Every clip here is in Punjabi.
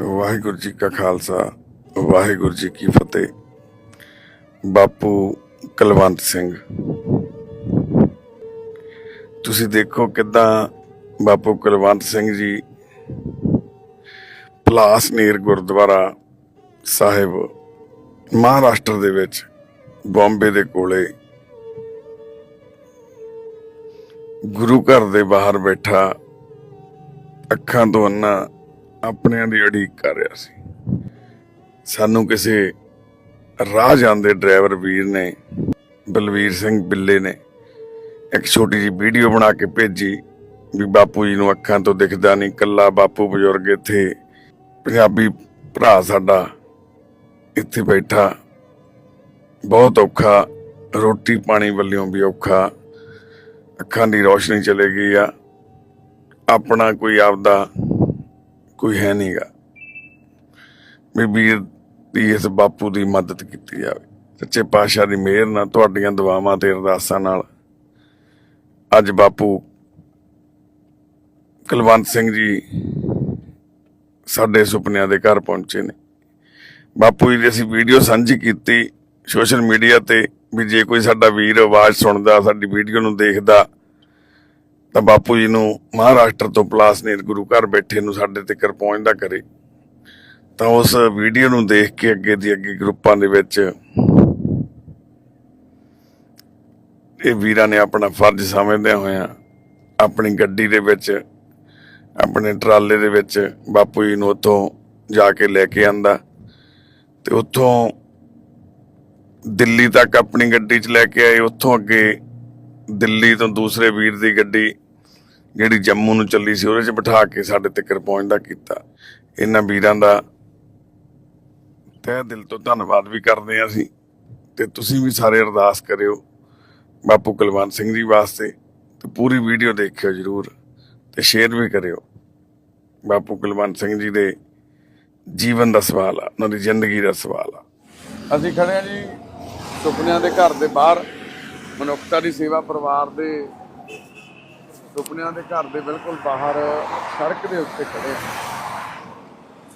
ਵਾਹਿਗੁਰੂ ਜੀ ਕਾ ਖਾਲਸਾ, ਵਾਹਿਗੁਰੂ ਜੀ ਕੀ ਫਤਿਹ। ਬਾਪੂ ਕੁਲਵੰਤ ਸਿੰਘ, ਤੁਸੀਂ ਦੇਖੋ ਕਿਦਾਂ ਬਾਪੂ ਕੁਲਵੰਤ ਸਿੰਘ ਜੀ ਪਲਾਸਨੀਰ ਗੁਰਦੁਆਰਾ ਸਾਹਿਬ, ਮਹਾਰਾਸ਼ਟਰ ਦੇ ਵਿੱਚ, ਬੰਬੇ ਦੇ ਕੋਲੇ ਗੁਰੂ ਘਰ ਦੇ ਬਾਹਰ ਬੈਠਾ, ਅੱਖਾਂ ਤੋਂ ਅੰਨਾ ਆਪਣਿਆਂ ਦੀ ਉਡੀਕ ਕਰ ਰਿਹਾ ਸੀ। ਸਾਨੂੰ ਕਿਸੇ ਰਾਹ ਜਾਂਦੇ ਡਰਾਈਵਰ ਵੀਰ ਨੇ, ਬਲਵੀਰ ਸਿੰਘ ਬਿੱਲੇ ਨੇ ਇੱਕ ਛੋਟੀ ਜਿਹੀ ਵੀਡੀਓ ਬਣਾ ਕੇ ਭੇਜੀ ਵੀ ਬਾਪੂ ਜੀ ਨੂੰ ਅੱਖਾਂ ਤੋਂ ਦਿਖਦਾ ਨਹੀਂ, ਕੱਲਾ ਬਾਪੂ ਬਜ਼ੁਰਗ ਇੱਥੇ, ਪੰਜਾਬੀ ਭਰਾ ਸਾਡਾ ਇੱਥੇ ਬੈਠਾ। ਬਹੁਤ ਔਖਾ, ਰੋਟੀ ਪਾਣੀ ਵੱਲੋਂ ਵੀ ਔਖਾ, ਅੱਖਾਂ ਦੀ ਰੋਸ਼ਨੀ ਚਲੇ ਗਈ ਆ। ਆਪਣਾ ਕੋਈ ਆਪਦਾ ਕੋਈ ਹੈ ਨਹੀਂਗਾ ਵੀ ਵੀਰ ਦੀ ਇਸ ਬਾਪੂ ਦੀ ਮਦਦ ਕੀਤੀ ਜਾਵੇ। ਸੱਚੇ ਪਾਤਸ਼ਾਹ ਦੀ ਮਿਹਰ ਨਾਲ ਤੁਹਾਡੀਆਂ ਦੁਆਵਾਂ ਤੇ ਅਰਦਾਸਾਂ ਨਾਲ ਅੱਜ ਬਾਪੂ ਕੁਲਵੰਤ ਸਿੰਘ ਜੀ ਸਾਡੇ ਸੁਪਨਿਆਂ ਦੇ ਘਰ ਪਹੁੰਚੇ ਨੇ। ਬਾਪੂ ਜੀ ਦੀ ਅਸੀਂ ਵੀਡੀਓ ਸਾਂਝੀ ਕੀਤੀ ਸੋਸ਼ਲ ਮੀਡੀਆ ਤੇ ਵੀ ਜੇ ਕੋਈ ਸਾਡਾ ਵੀਰ ਆਵਾਜ਼ ਸੁਣਦਾ, ਸਾਡੀ ਵੀਡੀਓ ਨੂੰ ਦੇਖਦਾ ਤਾਂ ਬਾਪੂ ਜੀ ਨੂੰ ਮਹਾਰਾਸ਼ਟਰ ਤੋਂ ਪਲਾਸਨੀਰ ਗੁਰੂ ਘਰ ਬੈਠੇ ਨੂੰ ਸਾਡੇ ਤੱਕ ਪਹੁੰਚਦਾ ਕਰੇ। ਤਾਂ ਉਸ ਵੀਡੀਓ ਨੂੰ ਦੇਖ ਕੇ ਅੱਗੇ ਦੀ ਅੱਗੇ ਗਰੁੱਪਾਂ ਦੇ ਵਿੱਚ ਇਹ ਵੀਰਾਂ ਨੇ ਆਪਣਾ ਫਰਜ਼ ਸਮਝਦਿਆਂ ਹੋਇਆਂ ਆਪਣੀ ਗੱਡੀ ਦੇ ਵਿੱਚ, ਆਪਣੇ ਟਰਾਲੇ ਦੇ ਵਿੱਚ ਬਾਪੂ ਜੀ ਨੂੰ ਉੱਥੋਂ ਜਾ ਕੇ ਲੈ ਕੇ ਆਂਦਾ। ਤੇ ਉੱਥੋਂ ਦਿੱਲੀ ਤੱਕ ਆਪਣੀ ਗੱਡੀ 'ਚ ਲੈ ਕੇ ਆਏ। ਉੱਥੋਂ ਅੱਗੇ ਦਿੱਲੀ ਤੋਂ ਦੂਸਰੇ ਵੀਰ ਦੀ ਗੱਡੀ ਜਿਹੜੀ ਜੰਮੂ ਨੂੰ ਚੱਲੀ ਸੀ, ਉਹਦੇ 'ਚ ਬਿਠਾ ਕੇ ਸਾਡੇ ਤੱਕ ਪਹੁੰਚਦਾ ਕੀਤਾ। ਇਹਨਾਂ ਵੀਰਾਂ ਦਾ ਤਹਿ ਦਿਲ ਤੋਂ ਧੰਨਵਾਦ ਵੀ ਕਰਦੇ ਹਾਂ ਅਸੀਂ। ਤੇ ਤੁਸੀਂ ਵੀ ਸਾਰੇ ਅਰਦਾਸ ਕਰਿਓ ਬਾਪੂ ਕੁਲਵੰਤ ਸਿੰਘ ਜੀ ਵਾਸਤੇ। ਤੇ ਪੂਰੀ ਵੀਡੀਓ ਦੇਖਿਓ ਜਰੂਰ ਤੇ ਸ਼ੇਅਰ ਵੀ ਕਰਿਓ। ਬਾਪੂ ਕੁਲਵੰਤ ਸਿੰਘ ਜੀ ਦੇ ਜੀਵਨ ਦਾ ਸਵਾਲ ਆ, ਉਹਨਾਂ ਦੀ ਜ਼ਿੰਦਗੀ ਦਾ ਸਵਾਲ ਆ। ਅਸੀਂ ਖੜੇ ਆ ਜੀ ਸੁਪਨਿਆਂ ਦੇ ਘਰ ਦੇ ਬਾਹਰ। ਮਨੁੱਖਤਾ ਦੀ ਸੇਵਾ ਪਰਿਵਾਰ ਦੇ ਸੁਪਨਿਆਂ ਦੇ ਘਰ ਦੇ ਬਿਲਕੁਲ ਬਾਹਰ ਸੜਕ ਦੇ ਉੱਤੇ ਖੜੇ ਆ।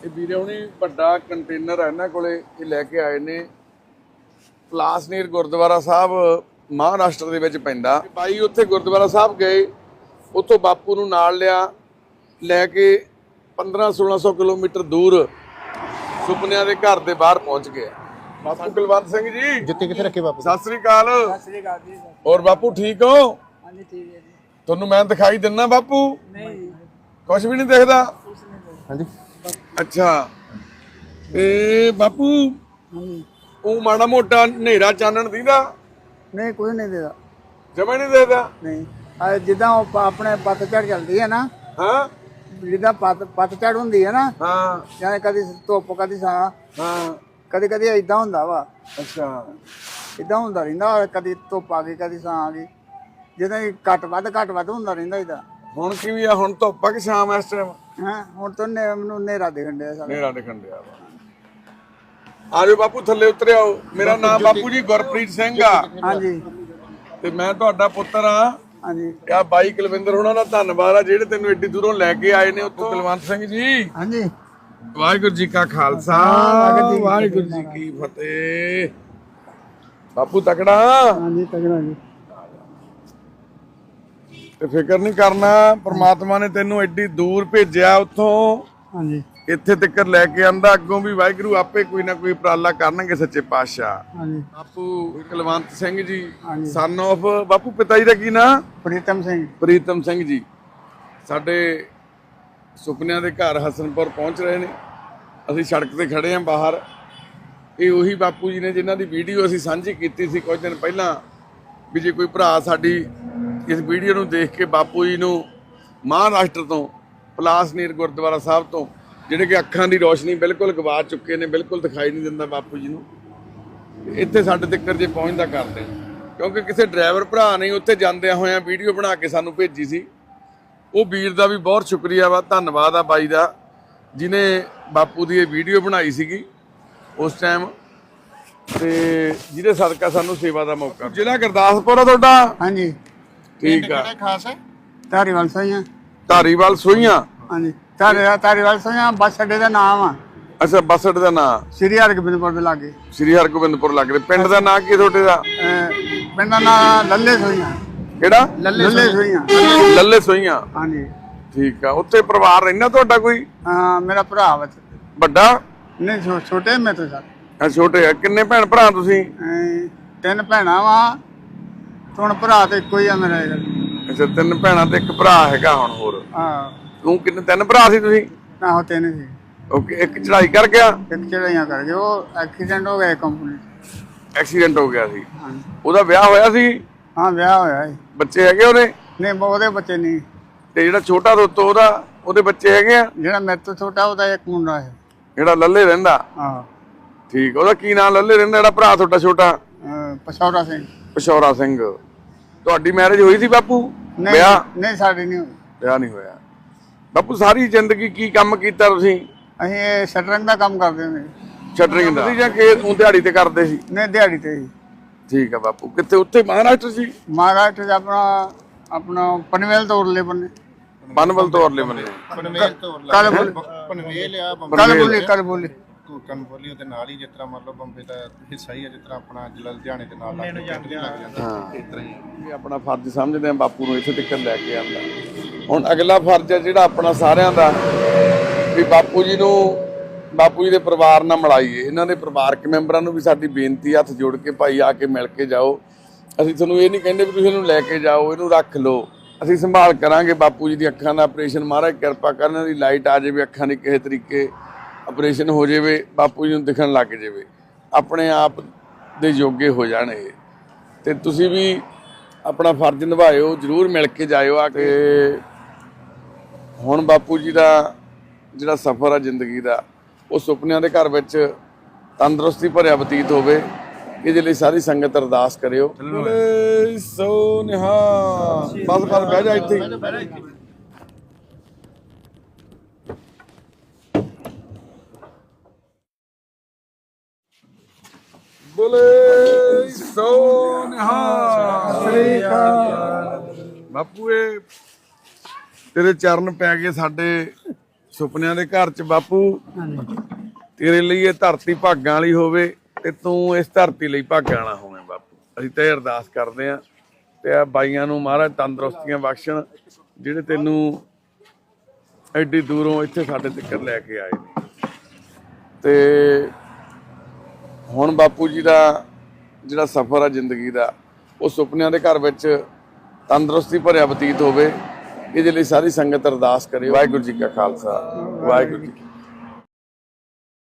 ਇਹ ਵੀਰੇ ਹੁਣੀ ਵੱਡਾ ਕੰਟੇਨਰ ਹੈ ਇਹਨਾਂ ਕੋਲੇ ਇਹ ਲੈ ਕੇ ਆਏ ਨੇ। ਪਲਾਸਨੀਰ ਗੁਰਦੁਆਰਾ ਸਾਹਿਬ ਮਹਾਰਾਸ਼ਟਰ ਦੇ ਵਿੱਚ ਪੈਂਦਾ। ਬਾਈ ਉੱਥੇ ਗੁਰਦੁਆਰਾ ਸਾਹਿਬ ਗਏ ਉੱਥੋਂ ਬਾਪੂ ਨੂੰ ਨਾਲ ਲਿਆ ਲੈ ਕੇ 15 1600 ਕਿਲੋਮੀਟਰ ਦੂਰ ਸੁਪਨਿਆਂ ਦੇ ਘਰ ਦੇ ਬਾਹਰ ਪਹੁੰਚ ਗਏ। ਬਾਪੂ ਕੁਲਵੰਤ ਸਿੰਘ ਜੀ। ਜੁੱਤੀ ਕਿੱਥੇ ਰੱਖੀ ਬਾਪੂ? ਸਤਿ ਸ੍ਰੀ ਅਕਾਲ। ਸ੍ਰੀ ਅਕਾਲ ਜੀ। ਹੋਰ ਬਾਪੂ ਠੀਕ ਹੋ? ਹਾਂਜੀ ਠੀਕ ਹੈ ਜੀ। ਤੁਹਾਨੂੰ ਮੈਂ ਦਿਖਾਈ ਦਿੰਨਾ ਬਾਪੂ? ਨਹੀਂ ਕੁਝ ਵੀ ਨਹੀਂ ਦਿਖਦਾ? ਹਾਂਜੀ। ਅੱਛਾ। ਤੇ ਬਾਪੂ ਹਾਂਜੀ ਉਹ ਮਾੜਾ ਮੋਟਾ ਹਨੇਰਾ ਚਾਨਣ ਦੀਦਾ? ਨਹੀਂ ਕੋਈ ਨਹੀਂ ਦੇਦਾ। ਜਮਾ ਨਹੀਂ ਦੇਖਦਾ ਨਹੀਂ। ਆ ਜਿੱਦਾਂ ਉਹ ਆਪਣੇ ਪਤਝੜ ਚੱਲਦੀ ਹੈ ਨਾ ਹਾਂ। ਜਿੱਦਾਂ ਪਤ ਪਤਝੜ ਹੁੰਦੀ ਹੈ ਨਾ ਹਾਂ। ਜਾਂ ਕਦੀ ਧੁੱਪ ਕਦੀ ਛਾਂ ਹਾਂ। ਕਦੀ ਕਦੀ ਇਦਾਂ ਹੁੰਦਾ ਵਾ। ਅੱਛਾ। ਇਦਾਂ ਹੁੰਦਾ ਰਹਿੰਦਾ ਕਦੀ ਧੁੱਪ ਆ ਗਈ ਕਦੀ ਛਾਂ ਆ ਗਈ। ਜਿੱਦਾਂ ਹੀ ਘੱਟ ਵੱਧ ਘੱਟ ਵੱਧ ਹੁੰਦਾ ਰਹਿੰਦਾ ਇਦਾਂ ਹੁਣ ਕਿਵੇਂ ਆ ਹੁਣ ਧੁੱਪ ਆ ਕਿ ਸ਼ਾਮ ਇਸ ਟਾਈਮ ਹਾਂ ਹੁਣ ਤਾਂ ਨੇ ਮੈਨੂੰ ਨੇਰਾ ਦਿਖਣ ਡਿਆ ਸਾਰਾ। ਹਨੇਰਾ ਦਿਖਣ ਡਿਆ ਵਾ। ਆਜੋ ਬਾਪੂ ਥੱਲੇ ਉਤਰ ਆਓ। ਮੇਰਾ ਨਾਮ ਬਾਪੂ ਜੀ ਗੁਰਪ੍ਰੀਤ ਸਿੰਘ ਆ। ਹਾਂਜੀ। ਤੇ ਮੈਂ ਤੁਹਾਡਾ ਪੁੱਤਰ ਆ। ਹਾਂਜੀ। ਆ ਬਾਈ ਕੁਲਵਿੰਦਰ ਉਹਨਾਂ ਦਾ ਧੰਨਵਾਦ ਆ ਜਿਹੜੇ ਤੈਨੂੰ ਏਡੀ ਦੂਰੋਂ ਲੈ ਕੇ ਆਏ ਨੇ ਉੱਥੋਂ। ਕੁਲਵੰਤ ਸਿੰਘ ਜੀ। ਹਾਂਜੀ। ਵਾਹਿਗੁਰੂ ਜੀ ਕਾ ਖਾਲਸਾ। ਵਾਹਿਗੁਰੂ ਜੀ ਕੀ ਫਤਿਹ। ਬਾਪੂ ਤਕੜਾ। ਹਾਂਜੀ ਤਗੜਾ ਜੀ। ਤੇ ਫਿਕਰ ਨਹੀਂ ਕਰਨਾ ਪ੍ਰਮਾਤਮਾ ਨੇ ਤੈਨੂੰ ਐਡੀ ਦੂਰ ਭੇਜਿਆ ਉੱਥੋਂ। ਹਾਂਜੀ। ਇੱਥੇ ਤੱਕ ਲੈ ਕੇ ਆਂਦਾ ਅੱਗੋਂ ਵੀ ਵਾਹਿਗੁਰੂ ਆਪੇ ਕੋਈ ਨਾ ਕੋਈ ਉਪਰਾਲਾ ਕਰਨਗੇ ਸੱਚੇ ਪਾਤਸ਼ਾਹ। ਹਾਂਜੀ। ਬਾਪੂ ਕੁਲਵੰਤ ਸਿੰਘ ਜੀ ਹਾਂਜੀ। ਸਨ of ਬਾਪੂ ਪਿਤਾ ਜੀ ਦਾ ਕੀ ਨਾਂ? ਪ੍ਰੀਤਮ ਸਿੰਘ। ਪ੍ਰੀਤਮ ਸਿੰਘ ਜੀ। ਸਾਡੇ ਸੁਪਨਿਆਂ ਦੇ ਘਰ ਹਸਨਪੁਰ ਪਹੁੰਚ ਰਹੇ ਨੇ। ਅਸੀਂ ਸੜਕ ਤੇ ਖੜੇ ਆਂ ਬਾਹਰ। ਇਹ ਉਹੀ ਬਾਪੂ ਜੀ ਨੇ ਜਿਨ੍ਹਾਂ ਦੀ ਵੀਡੀਓ ਅਸੀਂ ਸਾਂਝੀ ਕੀਤੀ ਸੀ ਕੁਝ ਦਿਨ ਪਹਿਲਾਂ ਵੀ ਜੇ ਕੋਈ ਭਰਾ ਸਾਡੀ ਇਸ ਵੀਡੀਓ ਨੂੰ ਦੇਖ ਕੇ ਬਾਪੂ ਜੀ ਨੂੰ ਮਹਾਰਾਸ਼ਟਰ ਤੋਂ, ਪਲਾਸਨੀਰ ਗੁਰਦੁਆਰਾ ਸਾਹਿਬ ਤੋਂ, ਜਿਹੜੇ ਕਿ ਅੱਖਾਂ ਦੀ ਰੋਸ਼ਨੀ ਬਿਲਕੁਲ ਗਵਾ ਚੁੱਕੇ ਨੇ, ਬਿਲਕੁਲ ਦਿਖਾਈ ਨਹੀਂ ਦਿੰਦਾ ਬਾਪੂ ਜੀ ਨੂੰ। ਇੱਥੇ ਸਾਡੇ ਤੱਕ ਜੇ ਪਹੁੰਚਦਾ ਕਰਦੇ ਕਿਉਂਕਿ ਕਿਸੇ ਡਰਾਈਵਰ ਭਰਾ ਨੇ ਉੱਥੇ ਜਾਂਦਿਆਂ ਹੋਇਆਂ ਵੀਡੀਓ ਬਣਾ ਕੇ ਸਾਨੂੰ ਭੇਜੀ ਸੀ। ਉਹ ਵੀਰ ਦਾ ਵੀ ਬਹੁਤ ਸ਼ੁਕਰੀਆ ਵਾ, ਧੰਨਵਾਦ ਆ ਬਾਈ ਦਾ, ਜਿਨੇ ਬਾਪੂ ਦੀ ਇਹ ਵੀਡੀਓ ਬਣਾਈ ਸੀਗੀ ਉਸ ਟਾਈਮ ਤੇ ਜਿਹਦੇ ਸਦਕਾ ਸਾਨੂੰ ਸੇਵਾ ਦਾ ਮੌਕਾ ਜ਼ਿਲ੍ਹਾ ਗੁਰਦਾਸਪੁਰ ਆ ਤੁਹਾਡਾ? ਹਾਂਜੀ। ਠੀਕ ਆ। ਖਾਸ ਹੈ? ਧਾਰੀਵਾਲ ਸਾਈਆਂ ਧਾਰੀਵਾਲ ਸੋਈਆਂ ਹਾਂਜੀ ਤਾਰੇ ਤਾਰੀਵਾਲ ਸਿੰਘ ਬੱਸ ਅੱਡੇ ਦਾ ਨਾਮ ਆ। ਅੱਛਾ ਬੱਸ ਅੱਡੇ ਦਾ ਨਾਂ ਸ੍ਰੀ ਹਰਗੋਬਿੰਦਪੁਰ ਦੇ ਲਾਗੇ। ਸ੍ਰੀ ਹਰਗੋਬਿੰਦਪੁਰ ਲੱਗ ਰਿਹਾ ਪਿੰਡ ਦਾ ਨਾਂ ਕੀ ਤੁਹਾਡੇ ਦਾ? ਪਿੰਡ ਦਾ ਨਾਮ ਲੱਲੇ ਸੋਈਆਂ ਕਿਹੜਾ? ਲੱਲੇ ਸੋਈਆਂ ਲੱਲੇ ਸੋਈਆਂ ਹਾਂਜੀ। ਠੀਕ ਆ ਉੱਥੇ ਪਰਿਵਾਰ ਰਹਿੰਦਾ ਤੁਹਾਡਾ ਕੋਈ? ਹਾਂ ਮੇਰਾ ਭਰਾ ਵਾ ਵੱਡਾ? ਨਹੀਂ ਛੋਟੇ ਮੇਰੇ ਤੋਂ ਸਰ ਆ ਛੋਟੇ ਆ। ਕਿੰਨੇ ਭੈਣ ਭਰਾ ਤੁਸੀਂ ਤਿੰਨ ਭੈਣਾਂ ਵਾ। ਹੁਣ ਭਰਾ ਤੇ ਇੱਕੋ ਹੀ ਆ ਮੇਰਾ ਇਹਦਾ। ਅੱਛਾ ਤਿੰਨ ਭੈਣਾਂ ਤੇ ਇੱਕ ਭਰਾ ਹੈਗਾ ਹੁਣ ਹੋਰ। ਹਾਂ। ਤੂੰ ਕਿੰਨੇ ਤਿੰਨ ਭਰਾ ਸੀ ਤੁਸੀਂ? ਆਹੋ ਤਿੰਨ ਸੀ। ਓਕੇ ਇੱਕ ਚੜਾਈ ਕਰ ਗਿਆ? ਇੱਕ ਚੜਾਈਆਂ ਕਰ ਗਏ ਉਹ ਐਕਸੀਡੈਂਟ ਹੋ ਗਿਆ ਕੰਪਨੀ ਐਕਸੀਡੈਂਟ ਹੋ ਗਿਆ ਸੀ। ਹਾਂ। ਉਹਦਾ ਵਿਆਹ ਹੋਇਆ ਸੀ? ਹਾਂ ਵਿਆਹ ਹੋਇਆ ਹੈ ਬੱਚੇ ਹੈਗੇ ਉਹਦੇ? ਨਹੀਂ ਉਹਦੇ ਬੱਚੇ ਨਹੀਂ। ਤੇ ਜਿਹੜਾ ਛੋਟਾ ਦੋਤੋ ਉਹਦਾ ਉਹਦੇ ਬੱਚੇ ਹੈਗੇ ਆ? ਜਿਹੜਾ ਮੇਰੇ ਤੋਂ ਛੋਟਾ ਉਹਦਾ ਇੱਕ ਮੁੰਡਾ ਹੈ। ਜਿਹੜਾ ਲੱਲੇ ਰਹਿੰਦਾ? ਹਾਂ। ਠੀਕ ਉਹਦਾ ਕੀ ਨਾਮ ਲੱਲੇ ਰਹਿੰਦਾ ਜਿਹੜਾ ਭਰਾ ਤੁਹਾਡਾ ਛੋਟਾ? ਅਹ ਪਛੌੜਾ ਸਿੰਘ। ਪਸ਼ੌਰਾ ਸਿੰਘ। ਤੁਹਾਡੀ ਮੈਰਿਜ ਹੋਈ ਸੀ ਬਾਪੂ? ਨਹੀਂ ਵਿਆਹ? ਨਹੀਂ ਸਾਡੀ ਨਹੀਂ ਹੋਈ। ਵਿਆਹ ਨਹੀਂ ਹੋਇਆ। ਬਾਪੂ ਸਾਰੀ ਜ਼ਿੰਦਗੀ ਕੀ ਕੰਮ ਕੀਤਾ ਤੁਸੀਂ? ਅਸੀਂ ਇਹ ਸ਼ਟਰਿੰਗ ਦਾ ਕੰਮ ਕਰਦੇ ਹੁੰਦੇ ਸੀ। ਸ਼ਟਰਿੰਗ ਦਾ? ਜਾਂ ਕਿ ਉਹ ਦਿਹਾੜੀ ਤੇ ਕਰਦੇ ਸੀ? ਨਹੀਂ ਦਿਹਾੜੀ ਤੇ ਹੀ। ਠੀਕ ਆ ਬਾਪੂ। ਕਿੱਥੇ? ਉੱਥੇ ਮਹਾਰਾਸ਼ਟਰ ਸੀ? ਮਹਾਰਾਸ਼ਟਰ ਚ ਆਪਣਾ ਆਪਣਾ ਪਨਵੇਲ ਤੋਂ ਉਰਲੇ ਬੰਨੇ। ਬਨਵਲ ਤੋਂ ਅਰਲੇ ਬੰਨੇ। ਪਨਵੇਲ ਤੋਂ ਕੱਲ ਬੋਲੀ ਪਨਵੇਲ ਆ ਕੱਲ ਬੋਲੀ ਕੱਲ ਬੋਲੀ ਕੂਕਨ ਬੋਲੀ ਉਹਦੇ ਨਾਲ ਹੀ ਜਿਸ ਤਰ੍ਹਾਂ ਮੰਨ ਲਓ ਬੰਬੇ ਦਾ ਹਿੱਸਾ ਹੀ ਹੈ ਜਿਸ ਤਰ੍ਹਾਂ ਆਪਣਾ ਜਲਲ ਲੁਧਿਆਣੇ ਦੇ ਨਾਲ ਲੱਗ ਜਾਂਦਾ ਇਸ ਤਰ੍ਹਾਂ ਹੀ ਇਹ ਆਪਣਾ ਫਰਜ਼ ਸਮਝਦੇ ਆ ਬਾਪੂ ਨੂੰ ਇੱਥੇ ਤੱਕ ਲੈ ਕੇ ਆਂਦਾ ਹੁਣ ਅਗਲਾ ਫਰਜ਼ ਹੈ ਜਿਹੜਾ ਆਪਣਾ ਸਾਰਿਆਂ ਦਾ ਵੀ ਬਾਪੂ ਜੀ ਨੂੰ ਬਾਪੂ ਜੀ ਦੇ ਪਰਿਵਾਰ ਨਾਲ ਮਿਲਾਈਏ। ਇਹਨਾਂ ਦੇ ਪਰਿਵਾਰਕ ਮੈਂਬਰਾਂ ਨੂੰ ਵੀ ਸਾਡੀ ਬੇਨਤੀ ਹੈ, ਹੱਥ ਜੋੜ ਕੇ ਭਾਈ ਆ ਕੇ ਮਿਲ ਕੇ ਜਾਓ। ਅਸੀਂ ਤੁਹਾਨੂੰ ਇਹ ਨਹੀਂ ਕਹਿੰਦੇ ਵੀ ਤੁਸੀਂ ਇਹਨੂੰ ਲੈ ਕੇ ਜਾਓ ਇਹਨੂੰ ਰੱਖ ਲਓ। ਅਸੀਂ ਸੰਭਾਲ ਕਰਾਂਗੇ ਬਾਪੂ ਜੀ ਦੀ ਅੱਖਾਂ ਦਾ ਆਪਰੇਸ਼ਨ ਮਹਾਰਾਜ ਕਿਰਪਾ ਕਰਨ ਇਹਨਾਂ ਦੀ ਲਾਈਟ ਆ ਜਾਵੇ ਅੱਖਾਂ ਦੀ ਕਿਸੇ ਤਰੀਕੇ। ਆਪਰੇਸ਼ਨ ਹੋ ਜਾਵੇ, ਬਾਪੂ ਜੀ ਨੂੰ ਦਿਖਣ ਲੱਗ ਜਾਵੇ। ਆਪਣੇ ਆਪ ਦੇ ਯੋਗੇ ਹੋ ਜਾਣ ਇਹ। ਤੇ ਤੁਸੀਂ ਵੀ ਆਪਣਾ ਫਰਜ਼ ਨਿਭਾਇਓ, ਜਰੂਰ ਮਿਲ ਕੇ ਜਾਇਓ ਆ ਕੇ। ਹੁਣ ਬਾਪੂ ਜੀ ਦਾ ਜਿਹੜਾ ਸਫ਼ਰ ਆ ਜ਼ਿੰਦਗੀ ਦਾ, ਉਹ ਸੁਪਨਿਆਂ ਦੇ ਘਰ ਵਿੱਚ ਤੰਦਰੁਸਤੀ ਭਰਿਆ ਬਤੀਤ ਹੋਵੇ। ਇਹਦੇ ਲਈ ਸਾਰੀ ਸੰਗਤ ਅਰਦਾਸ ਕਰਿਓ। ਸੋ ਨਿਹਾ ਬਸ ਬਸ, ਬਹਿ ਜਾ ਇੱਥੇ। ਬੋਲੇ ਸੋ ਨਿਹਾ ਬਾਪੂ, ਇਹ ਤੇਰੇ ਚਰਨ ਪੈ ਗਏ ਸਾਡੇ ਸੁਪਨਿਆਂ ਦੇ ਘਰ ਚ ਬਾਪੂ। ਤੇਰੇ ਲਈ ਇਹ ਧਰਤੀ ਭਾਗਾਂ ਵਾਲੀ ਹੋਵੇ ਤੇ ਤੂੰ ਇਸ ਧਰਤੀ ਲਈ ਭਾਗਾਂ ਵਾਲਾ ਹੋਵੇਂ ਬਾਪੂ। ਅਸੀਂ ਤਾਂ ਇਹ ਅਰਦਾਸ ਕਰਦੇ ਆਂ ਤੇ ਆ ਬਾਈਆਂ ਨੂੰ ਮਹਾਰਾਜ ਤੰਦਰੁਸਤੀਆਂ ਬਖਸ਼ਣ, ਜਿਹੜੇ ਤੈਨੂੰ ਐਡੀ ਦੂਰੋਂ ਇੱਥੇ ਸਾਡੇ ਤੱਕ ਲੈ ਕੇ ਆਏ ਨੇ। ਤੇ ਹੁਣ ਬਾਪੂ ਜੀ ਦਾ ਜਿਹੜਾ ਸਫ਼ਰ ਆ ਜ਼ਿੰਦਗੀ ਦਾ, ਉਹ ਸੁਪਨਿਆਂ ਦੇ ਘਰ ਵਿੱਚ ਤੰਦਰੁਸਤੀ ਭਰਿਆ ਬਤੀਤ ਹੋਵੇ, ਇਹਦੇ ਲਈ ਸਾਰੀ ਸੰਗਤ ਅਰਦਾਸ ਕਰੇ ਵਾਹਿਗੁਰੂ ਜੀ ਕਾ ਖਾਲਸਾ, ਵਾਹਿਗੁਰੂ ਜੀ